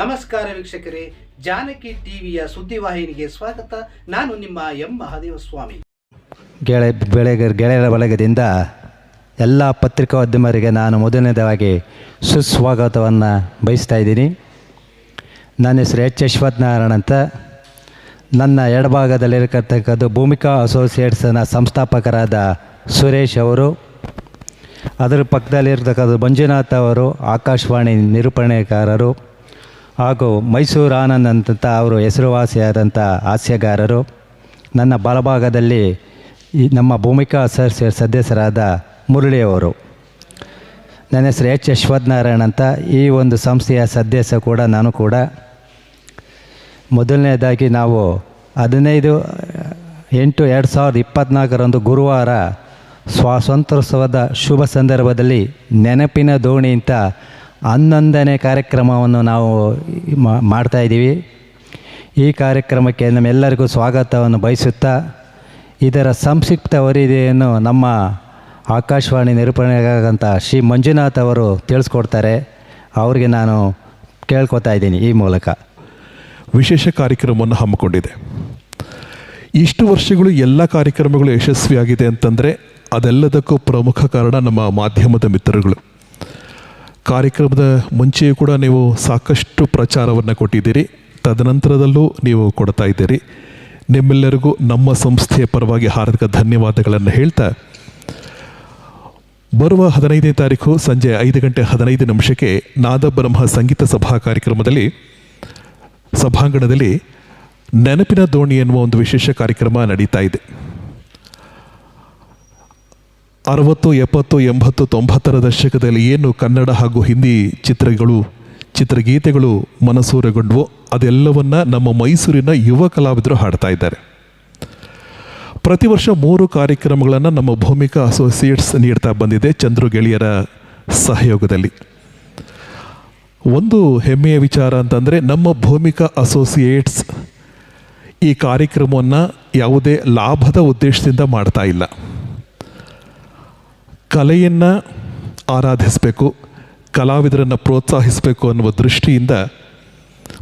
ನಮಸ್ಕಾರ ವೀಕ್ಷಕರೇ, ಜಾನಕಿ ಟಿವಿಯ ಸುದ್ದಿವಾಹಿನಿಗೆ ಸ್ವಾಗತ. ನಾನು ನಿಮ್ಮ ಎಂ. ಮಹಾದೇವ ಸ್ವಾಮಿ ಗೆಳೆ, ಬೆಳೆಗ, ಗೆಳೆಯರ ಬಳಗದಿಂದ ಎಲ್ಲ ಪತ್ರಿಕೋದ್ಯಮರಿಗೆ ನಾನು ಮೊದಲನೇದಾಗಿ ಸುಸ್ವಾಗತವನ್ನು ಬಯಸ್ತಾ ಇದ್ದೀನಿ. ನನ್ನ ಹೆಸರು ಎಚ್. ಯಶ್ವತ್ನಾರಾಯಣ ಅಂತ. ನನ್ನ ಎಡಭಾಗದಲ್ಲಿರತಕ್ಕಂಥದ್ದು ಭೂಮಿಕಾ ಅಸೋಸಿಯೇಟ್ಸ್ನ ಸಂಸ್ಥಾಪಕರಾದ ಸುರೇಶ್ ಅವರು. ಅದರ ಪಕ್ಕದಲ್ಲಿರ್ತಕ್ಕಂಥ ಮಂಜುನಾಥ್ ಅವರು, ಆಕಾಶವಾಣಿ ನಿರೂಪಣೆಕಾರರು ಹಾಗೂ ಮೈಸೂರು ಆನಂದ್ ಅಂತ ಅವರು ಹೆಸರುವಾಸಿಯಾದಂಥ ಹಾಸ್ಯಗಾರರು. ನನ್ನ ಬಲಭಾಗದಲ್ಲಿ ಈ ನಮ್ಮ ಭೂಮಿಕಾ ಸರ್ ಸದಸ್ಯರಾದ ಮುರಳಿಯವರು. ನನ್ನ ಹೆಸರು ಎಚ್. ಯಶ್ವತ್ನಾರಾಯಣ್ ಅಂತ ಈ ಒಂದು ಸಂಸ್ಥೆಯ ಸದಸ್ಯ ಕೂಡ ನಾನು ಕೂಡ. ಮೊದಲನೇದಾಗಿ ನಾವು ಹದಿನೈದು, ಎಂಟು, ಎರಡು ಸಾವಿರದ ಇಪ್ಪತ್ತ್ನಾಲ್ಕರಂದು ಗುರುವಾರ ಸ್ವಾತಂತ್ರ್ಯೋತ್ಸವದ ಶುಭ ಸಂದರ್ಭದಲ್ಲಿ ನೆನಪಿನ ದೋಣಿ ಅಂತ ಹನ್ನೊಂದನೇ ಕಾರ್ಯಕ್ರಮವನ್ನು ನಾವು ಮಾಡ್ತಾ ಇದ್ದೀವಿ. ಈ ಕಾರ್ಯಕ್ರಮಕ್ಕೆ ನಮ್ಮೆಲ್ಲರಿಗೂ ಸ್ವಾಗತವನ್ನು ಬಯಸುತ್ತಾ, ಇದರ ಸಂಕ್ಷಿಪ್ತ ವರದಿಯನ್ನು ನಮ್ಮ ಆಕಾಶವಾಣಿ ನಿರೂಪಣೆಗಾಗಂಥ ಶ್ರೀ ಮಂಜುನಾಥ್ ಅವರು ತಿಳಿಸ್ಕೊಡ್ತಾರೆ. ಅವರಿಗೆ ನಾನು ಕೇಳ್ಕೊತಾ ಇದ್ದೀನಿ ಈ ಮೂಲಕ. ವಿಶೇಷ ಕಾರ್ಯಕ್ರಮವನ್ನು ಹಮ್ಮಿಕೊಂಡಿದೆ. ಇಷ್ಟು ವರ್ಷಗಳು ಎಲ್ಲ ಕಾರ್ಯಕ್ರಮಗಳು ಯಶಸ್ವಿಯಾಗಿದೆ ಅಂತಂದರೆ ಅದೆಲ್ಲದಕ್ಕೂ ಪ್ರಮುಖ ಕಾರಣ ನಮ್ಮ ಮಾಧ್ಯಮದ ಮಿತ್ರರುಗಳು. ಕಾರ್ಯಕ್ರಮದ ಮುಂಚೆಯೂ ಕೂಡ ನೀವು ಸಾಕಷ್ಟು ಪ್ರಚಾರವನ್ನು ಕೊಟ್ಟಿದ್ದೀರಿ. ತದನಂತರದಲ್ಲೂ ನೀವು ಕೊಡ್ತಾ ಇದ್ದೀರಿ. ನಿಮ್ಮೆಲ್ಲರಿಗೂ ನಮ್ಮ ಸಂಸ್ಥೆಯ ಪರವಾಗಿ ಹಾರ್ದಿಕ ಧನ್ಯವಾದಗಳನ್ನು ಹೇಳ್ತಾ, ಬರುವ ಹದಿನೈದನೇ ತಾರೀಕು ಸಂಜೆ ಐದು ಗಂಟೆ ಹದಿನೈದು ನಿಮಿಷಕ್ಕೆ ನಾದಬ್ರಹ್ಮ ಸಂಗೀತ ಸಭಾ ಕಾರ್ಯಕ್ರಮದಲ್ಲಿ, ಸಭಾಂಗಣದಲ್ಲಿ ನೆನಪಿನ ದೋಣಿ ಎನ್ನುವ ಒಂದು ವಿಶೇಷ ಕಾರ್ಯಕ್ರಮ ನಡೀತಾ ಇದೆ. ಅರವತ್ತು, ಎಪ್ಪತ್ತು, ಎಂಬತ್ತು, ತೊಂಬತ್ತರ ದಶಕದಲ್ಲಿ ಏನು ಕನ್ನಡ ಹಾಗೂ ಹಿಂದಿ ಚಿತ್ರಗಳು, ಚಿತ್ರಗೀತೆಗಳು ಮನಸೂರೆಗೊಂಡವು ಅದೆಲ್ಲವನ್ನು ನಮ್ಮ ಮೈಸೂರಿನ ಯುವ ಕಲಾವಿದರು ಹಾಡ್ತಾ ಇದ್ದಾರೆ. ಪ್ರತಿ ವರ್ಷ ಮೂರು ಕಾರ್ಯಕ್ರಮಗಳನ್ನು ನಮ್ಮ ಭೂಮಿಕಾ ಅಸೋಸಿಯೇಟ್ಸ್ ನೀಡ್ತಾ ಬಂದಿದೆ ಚಂದ್ರು ಗೆಳೆಯರ ಸಹಯೋಗದಲ್ಲಿ. ಒಂದು ಹೆಮ್ಮೆಯ ವಿಚಾರ ಅಂತಂದರೆ ನಮ್ಮ ಭೂಮಿಕಾ ಅಸೋಸಿಯೇಟ್ಸ್ ಈ ಕಾರ್ಯಕ್ರಮವನ್ನು ಯಾವುದೇ ಲಾಭದ ಉದ್ದೇಶದಿಂದ ಮಾಡ್ತಾ ಇಲ್ಲ. ಕಲೆಯನ್ನು ಆರಾಧಿಸಬೇಕು, ಕಲಾವಿದರನ್ನು ಪ್ರೋತ್ಸಾಹಿಸಬೇಕು ಅನ್ನುವ ದೃಷ್ಟಿಯಿಂದ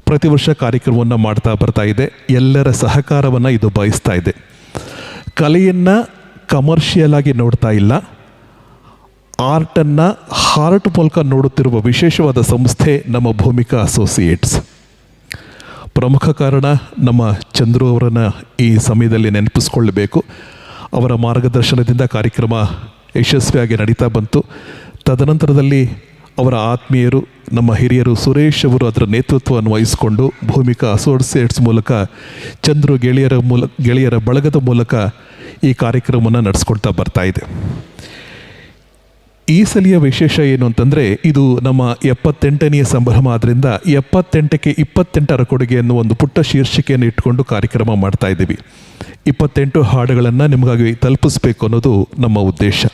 ಪ್ರತಿ ವರ್ಷ ಕಾರ್ಯಕ್ರಮವನ್ನು ಮಾಡ್ತಾ ಬರ್ತಾ ಇದೆ. ಎಲ್ಲರ ಸಹಕಾರವನ್ನು ಇದು ಬಯಸ್ತಾ ಇದೆ. ಕಲೆಯನ್ನು ಕಮರ್ಷಿಯಲ್ ಆಗಿ ನೋಡ್ತಾ ಇಲ್ಲ. ಆರ್ಟನ್ನು ಹಾರ್ಟ್ ಮೂಲಕ ನೋಡುತ್ತಿರುವ ವಿಶೇಷವಾದ ಸಂಸ್ಥೆ ನಮ್ಮ ಭೂಮಿಕಾ ಅಸೋಸಿಯೇಟ್ಸ್ ಪ್ರಮುಖ ಕಾರಣ ನಮ್ಮ ಚಂದ್ರು ಅವರನ್ನು ಈ ಸಮಯದಲ್ಲಿ ನೆನಪಿಸ್ಕೊಳ್ಬೇಕು. ಅವರ ಮಾರ್ಗದರ್ಶನದಿಂದ ಕಾರ್ಯಕ್ರಮ ಯಶಸ್ವಿಯಾಗಿ ನಡೀತಾ ಬಂತು. ತದನಂತರದಲ್ಲಿ ಅವರ ಆತ್ಮೀಯರು, ನಮ್ಮ ಹಿರಿಯರು ಸುರೇಶ್ ಅವರು ಅದರ ನೇತೃತ್ವವನ್ನು ವಹಿಸಿಕೊಂಡು ಭೂಮಿಕಾ ಅಸೋಸಿಯೇಟ್ಸ್ ಮೂಲಕ, ಚಂದ್ರು ಗೆಳೆಯರ ಮೂಲ, ಗೆಳೆಯರ ಬಳಗದ ಮೂಲಕ ಈ ಕಾರ್ಯಕ್ರಮವನ್ನು ನಡೆಸ್ಕೊಳ್ತಾ ಬರ್ತಾ ಇದೆ. ಈ ಸಲಿಯ ವಿಶೇಷ ಏನು ಅಂತಂದರೆ, ಇದು ನಮ್ಮ ಎಪ್ಪತ್ತೆಂಟನೆಯ ಸಂಭ್ರಮ ಆದ್ದರಿಂದ ಎಪ್ಪತ್ತೆಂಟಕ್ಕೆ ಇಪ್ಪತ್ತೆಂಟರ ಕೊಡುಗೆ ಅನ್ನೋ ಒಂದು ಪುಟ್ಟ ಶೀರ್ಷಿಕೆಯನ್ನು ಇಟ್ಕೊಂಡು ಕಾರ್ಯಕ್ರಮ ಮಾಡ್ತಾ ಇದ್ದೀವಿ. ಇಪ್ಪತ್ತೆಂಟು ಹಾಡುಗಳನ್ನು ನಿಮಗಾಗಿ ತಲುಪಿಸ್ಬೇಕು ಅನ್ನೋದು ನಮ್ಮ ಉದ್ದೇಶ.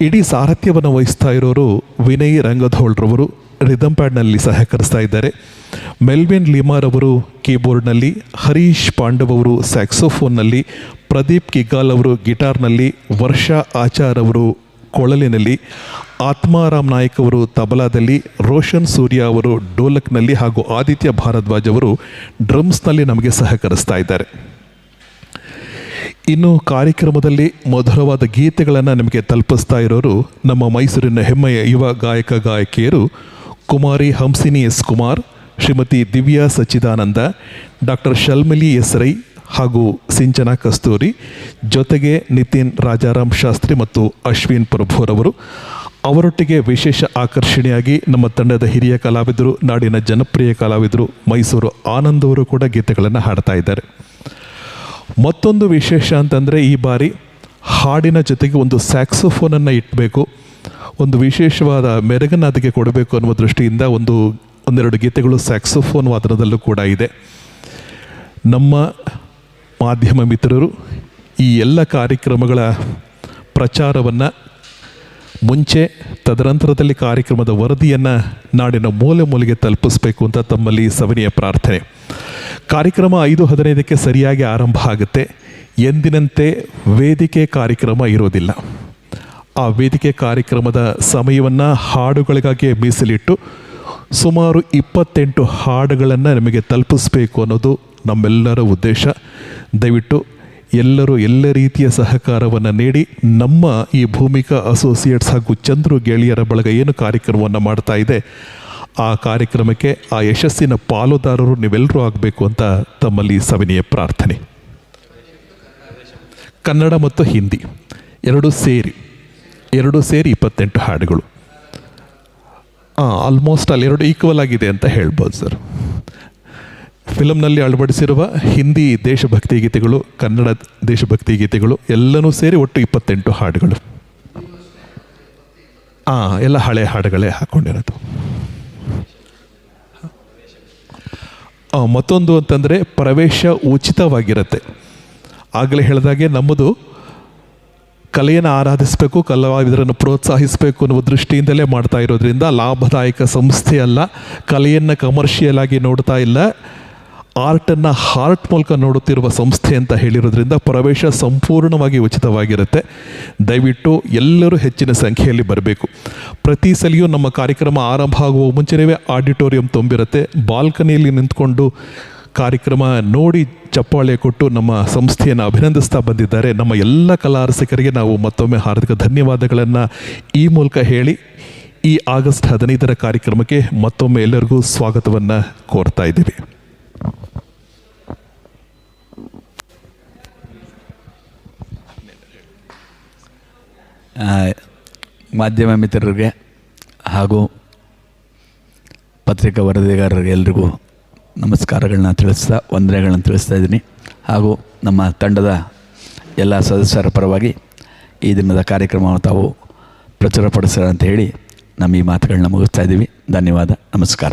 ಇಡೀ ಸಾರಥ್ಯವನ್ನು ವಹಿಸ್ತಾ ಇರೋರು ವಿನಯ್ ರಂಗಧೋಳ್ರವರು ರಿದಮ್ ಪ್ಯಾಡ್ನಲ್ಲಿ ಸಹಕರಿಸ್ತಾ ಇದ್ದಾರೆ. ಮೆಲ್ವಿನ್ ಲಿಮಾರ್ ಅವರು ಕೀಬೋರ್ಡ್ನಲ್ಲಿ, ಹರೀಶ್ ಪಾಂಡವ್ ಅವರು ಸ್ಯಾಕ್ಸೋಫೋನ್ನಲ್ಲಿ, ಪ್ರದೀಪ್ ಕಿಗ್ಗಾಲ್ ಅವರು ಗಿಟಾರ್ನಲ್ಲಿ, ವರ್ಷಾ ಆಚಾರ್ ಅವರು ಕೊಳಲಿನಲ್ಲಿ ಆತ್ಮಾರಾಮ್ ನಾಯಕ್ ಅವರು ತಬಲಾದಲ್ಲಿ, ರೋಷನ್ ಸೂರ್ಯ ಅವರು ಡೋಲಕ್ನಲ್ಲಿ ಹಾಗೂ ಆದಿತ್ಯ ಭಾರದ್ವಾಜ್ ಅವರು ಡ್ರಮ್ಸ್ನಲ್ಲಿ ನಮಗೆ ಸಹಕರಿಸ್ತಾ ಇದ್ದಾರೆ. ಇನ್ನು ಕಾರ್ಯಕ್ರಮದಲ್ಲಿ ಮಧುರವಾದ ಗೀತೆಗಳನ್ನು ನಿಮಗೆ ತಲುಪಿಸ್ತಾ ಇರೋರು ನಮ್ಮ ಮೈಸೂರಿನ ಹೆಮ್ಮೆಯ ಯುವ ಗಾಯಕ ಗಾಯಕಿಯರು Kumari Hamsini S Kumar, Shrimati Divya Sachidananda, doctor Shalmali S Rai ಹಾಗೂ ಸಿಂಚನ ಕಸ್ತೂರಿ, ಜೊತೆಗೆ ನಿತಿನ್ ರಾಜಾರಾಮ್ ಶಾಸ್ತ್ರಿ ಮತ್ತು ಅಶ್ವಿನ್ ಪ್ರಭುರವರು ಅವರೊಟ್ಟಿಗೆ ವಿಶೇಷ ಆಕರ್ಷಣೆಯಾಗಿ ನಮ್ಮ ತಂಡದ ಹಿರಿಯ ಕಲಾವಿದರು, ನಾಡಿನ ಜನಪ್ರಿಯ ಕಲಾವಿದರು ಮೈಸೂರು ಆನಂದ್ ಅವರು ಕೂಡ ಗೀತೆಗಳನ್ನು ಹಾಡ್ತಾ ಇದ್ದಾರೆ. ಮತ್ತೊಂದು ವಿಶೇಷ ಅಂತಂದರೆ ಈ ಬಾರಿ ಹಾಡಿನ ಜೊತೆಗೆ ಒಂದು ಸ್ಯಾಕ್ಸೋಫೋನನ್ನು ಇಟ್ಟಬೇಕು ಒಂದು ವಿಶೇಷವಾದ ಮೆರಗನ್ನು ಅದಕ್ಕೆ ಕೊಡಬೇಕು ಅನ್ನುವ ದೃಷ್ಟಿಯಿಂದ ಒಂದು, ಒಂದೆರಡು ಗೀತೆಗಳು ಸ್ಯಾಕ್ಸೋಫೋನ್ ವಾದನದಲ್ಲೂ ಕೂಡ ಇದೆ. ನಮ್ಮ ಮಾಧ್ಯಮ ಮಿತ್ರರು, ಈ ಎಲ್ಲ ಕಾರ್ಯಕ್ರಮಗಳ ಪ್ರಚಾರವನ್ನು ಮುಂಚೆ ತದನಂತರದಲ್ಲಿ ಕಾರ್ಯಕ್ರಮದ ವರದಿಯನ್ನು ನಾಡಿನ ಮೂಲೆ ಮೂಲೆಗೆ ತಲುಪಿಸಬೇಕು ಅಂತ ತಮ್ಮಲ್ಲಿ ಸವನಿಯ ಪ್ರಾರ್ಥನೆ. ಕಾರ್ಯಕ್ರಮ ಐದು ಹದಿನೈದಕ್ಕೆ ಸರಿಯಾಗಿ ಆರಂಭ ಆಗುತ್ತೆ. ಎಂದಿನಂತೆ ವೇದಿಕೆ ಕಾರ್ಯಕ್ರಮ ಇರೋದಿಲ್ಲ. ಆ ವೇದಿಕೆ ಕಾರ್ಯಕ್ರಮದ ಸಮಯವನ್ನು ಹಾಡುಗಳಿಗಾಗಿ ಮೀಸಲಿಟ್ಟು ಸುಮಾರು ಇಪ್ಪತ್ತೆಂಟು ಹಾಡುಗಳನ್ನು ನಿಮಗೆ ತಲುಪಿಸ್ಬೇಕು ಅನ್ನೋದು ನಮ್ಮೆಲ್ಲರ ಉದ್ದೇಶ. ದಯವಿಟ್ಟು ಎಲ್ಲರೂ ಎಲ್ಲ ರೀತಿಯ ಸಹಕಾರವನ್ನು ನೀಡಿ ನಮ್ಮ ಈ ಭೂಮಿಕಾ ಅಸೋಸಿಯೇಟ್ಸ್ ಹಾಗೂ ಚಂದ್ರು ಗೆಳೆಯರ ಬಳಗ ಏನು ಕಾರ್ಯಕ್ರಮವನ್ನು ಮಾಡ್ತಾ ಇದೆ, ಆ ಕಾರ್ಯಕ್ರಮಕ್ಕೆ ಆ ಯಶಸ್ಸಿನ ಪಾಲುದಾರರು ನೀವೆಲ್ಲರೂ ಆಗಬೇಕು ಅಂತ ತಮ್ಮಲ್ಲಿ ಸವಿನಿಯ ಪ್ರಾರ್ಥನೆ. ಕನ್ನಡ ಮತ್ತು ಹಿಂದಿ ಎರಡು ಸೇರಿ ಎರಡು ಸೇರಿ ಇಪ್ಪತ್ತೆಂಟು ಹಾಡುಗಳು. ಆಲ್ಮೋಸ್ಟ್ ಅಲ್ಲಿ ಎರಡು ಈಕ್ವಲ್ ಆಗಿದೆ ಅಂತ ಹೇಳ್ಬೋದು ಸರ್ ಫಿಲಮ್ನಲ್ಲಿ ಅಳವಡಿಸಿರುವ ಹಿಂದಿ ದೇಶಭಕ್ತಿ ಗೀತೆಗಳು, ಕನ್ನಡ ದೇಶಭಕ್ತಿ ಗೀತೆಗಳು, ಎಲ್ಲನೂ ಸೇರಿ ಒಟ್ಟು ಇಪ್ಪತ್ತೆಂಟು ಹಾಡುಗಳು. ಹಾಂ ಎಲ್ಲ ಹಳೆ ಹಾಡುಗಳೇ ಹಾಕ್ಕೊಂಡಿರೋದು ಮತ್ತೊಂದು ಅಂತಂದರೆ ಪ್ರವೇಶ ಉಚಿತವಾಗಿರುತ್ತೆ. ಆಗಲೇ ಹೇಳಿದಾಗೆ ನಮ್ಮದು ಕಲೆಯನ್ನು ಆರಾಧಿಸಬೇಕು, ಕಲಾವಿದರನ್ನು ಪ್ರೋತ್ಸಾಹಿಸಬೇಕು ಅನ್ನುವ ದೃಷ್ಟಿಯಿಂದಲೇ ಮಾಡ್ತಾ ಇರೋದ್ರಿಂದ ಲಾಭದಾಯಕ ಸಂಸ್ಥೆ ಅಲ್ಲ ಕಲೆಯನ್ನು ಕಮರ್ಷಿಯಲ್ ಆಗಿ ನೋಡ್ತಾ ಇಲ್ಲ. ಆರ್ಟನ್ನು ಹಾರ್ಟ್ ಮೂಲಕ ನೋಡುತ್ತಿರುವ ಸಂಸ್ಥೆ ಅಂತ ಹೇಳಿರೋದ್ರಿಂದ ಪ್ರವೇಶ ಸಂಪೂರ್ಣವಾಗಿ ಉಚಿತವಾಗಿರುತ್ತೆ. ದಯವಿಟ್ಟು ಎಲ್ಲರೂ ಹೆಚ್ಚಿನ ಸಂಖ್ಯೆಯಲ್ಲಿ ಬರಬೇಕು. ಪ್ರತಿ ಸಲಿಯೂ ನಮ್ಮ ಕಾರ್ಯಕ್ರಮ ಆರಂಭ ಆಗುವ ಮುಂಚೆನೇ ಆಡಿಟೋರಿಯಂ ತುಂಬಿರುತ್ತೆ. ಬಾಲ್ಕನಿಯಲ್ಲಿ ನಿಂತ್ಕೊಂಡು ಕಾರ್ಯಕ್ರಮ ನೋಡಿ ಚಪ್ಪಾಳೆ ಕೊಟ್ಟು ನಮ್ಮ ಸಂಸ್ಥೆಯನ್ನು ಅಭಿನಂದಿಸ್ತಾ ಬಂದಿದ್ದಾರೆ. ನಮ್ಮ ಎಲ್ಲ ಕಲಾರಸಿಕರಿಗೆ ನಾವು ಮತ್ತೊಮ್ಮೆ ಹಾರ್ದಿಕ ಧನ್ಯವಾದಗಳನ್ನು ಈ ಮೂಲಕ ಹೇಳಿ ಈ ಆಗಸ್ಟ್ ಹದಿನೈದರ ಕಾರ್ಯಕ್ರಮಕ್ಕೆ ಮತ್ತೊಮ್ಮೆ ಎಲ್ಲರಿಗೂ ಸ್ವಾಗತವನ್ನು ಕೋರ್ತಾ ಇದ್ದೀವಿ. ಮಾಧ್ಯಮ ಮಿತ್ರರಿಗೆ ಹಾಗೂ ಪತ್ರಿಕಾ ವರದಿಗಾರರಿಗೆ ಎಲ್ರಿಗೂ ನಮಸ್ಕಾರಗಳನ್ನ ತಿಳಿಸ್ತಾ, ವಂದನೆಗಳನ್ನ ತಿಳಿಸ್ತಾ ಇದ್ದೀನಿ. ಹಾಗೂ ನಮ್ಮ ತಂಡದ ಎಲ್ಲ ಸದಸ್ಯರ ಪರವಾಗಿ ಈ ದಿನದ ಕಾರ್ಯಕ್ರಮವನ್ನು ತಾವು ಪ್ರಚುರಪಡಿಸ್ತಾರೆ ಅಂತ ಹೇಳಿ ನಮ್ಮ ಈ ಮಾತುಗಳನ್ನ ಮುಗಿಸ್ತಾ ಇದ್ದೀವಿ. ಧನ್ಯವಾದ. ನಮಸ್ಕಾರ.